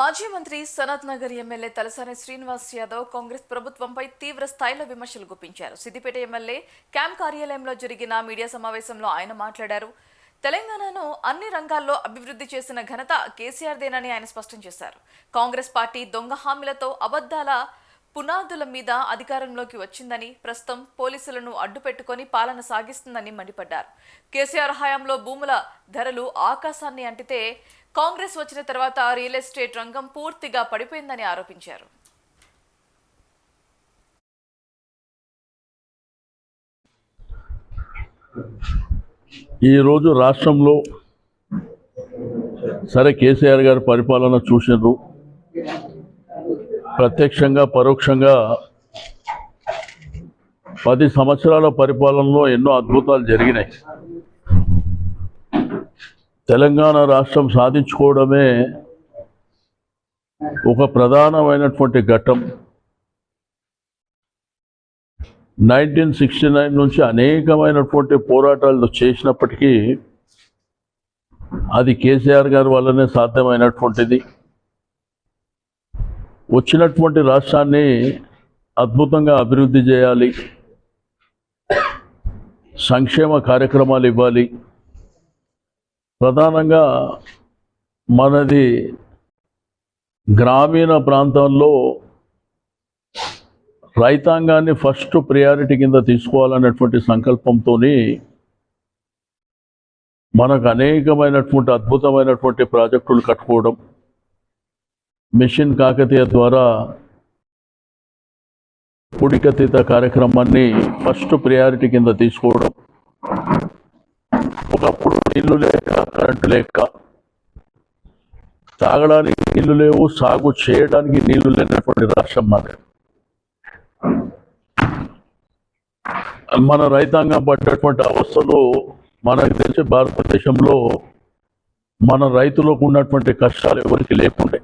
మాజీ మంత్రి సనత్ నగర్ ఎమ్మెల్యే తలసాని శ్రీనివాస్ యాదవ్ కాంగ్రెస్ ప్రభుత్వంపై తీవ్ర స్థాయిలో విమర్శలు గుప్పించారు. సిద్దిపేట ఎమ్మెల్యే క్యాంప్ కార్యాలయంలో జరిగిన మీడియా సమావేశంలో ఆయన మాట్లాడారు. తెలంగాణను అన్ని రంగాల్లో అభివృద్ధి చేసిన ఘనత కేసీఆర్దేనని ఆయన స్పష్టం చేశారు. కాంగ్రెస్ పార్టీ దొంగ హామీలతో అబద్ధాల పునాదుల మీద అధికారంలోకి వచ్చిందని ప్రస్తుతం పోలీసులను అడ్డుపెట్టుకొని పాలన సాగిస్తుందని మండిపడ్డారు. కేసీఆర్ హయాంలో భూముల ధరలు ఆకాశాన్ని అంటితే కాంగ్రెస్ వచ్చిన తర్వాత రియల్ ఎస్టేట్ రంగం పూర్తిగా పడిపోయిందని ఆరోపించారు. ఈరోజు రాష్ట్రంలో సరే కేసీఆర్ గారి పరిపాలన చూసినారు. ప్రత్యక్షంగా పరోక్షంగా పది సంవత్సరాల పరిపాలనలో ఎన్నో అద్భుతాలు జరిగినాయి. తెలంగాణ రాష్ట్రం సాధించుకోవడమే ఒక ప్రధానమైనటువంటి ఘట్టం. నైన్టీన్ సిక్స్టీ నైన్ నుంచి అనేకమైనటువంటి పోరాటాలు చేసినప్పటికీ అది కేసీఆర్ గారి వల్లనే సాధ్యమైనటువంటిది. వచ్చినటువంటి రాష్ట్రాన్ని అద్భుతంగా అభివృద్ధి చేయాలి. సంక్షేమ కార్యక్రమాలు ఇవ్వాలి. ప్రధానంగా మనది గ్రామీణ ప్రాంతంలో రైతాంగాన్ని ఫస్ట్ ప్రియారిటీ కింద తీసుకోవాలనేటువంటి సంకల్పంతో మనకు అనేకమైనటువంటి అద్భుతమైనటువంటి ప్రాజెక్టులు కట్టుకోవడం మిషన్ కాకతీయ ద్వారా పుడికతీత కార్యక్రమాన్ని ఫస్ట్ ప్రియారిటీ కింద తీసుకోవడం ఒకప్పుడు నీళ్ళు లేక కరెంటు లేక. తాగడానికి నీళ్ళు లేవు సాగు చేయడానికి నీళ్ళు లేనటువంటి రాష్ట్రం మాది. మన రైతాంగం పడ్డటువంటి అవస్థలు మనకు తెలిసి భారతదేశంలో మన రైతులకు ఉన్నటువంటి కష్టాలు ఎవరికి లేకుండే.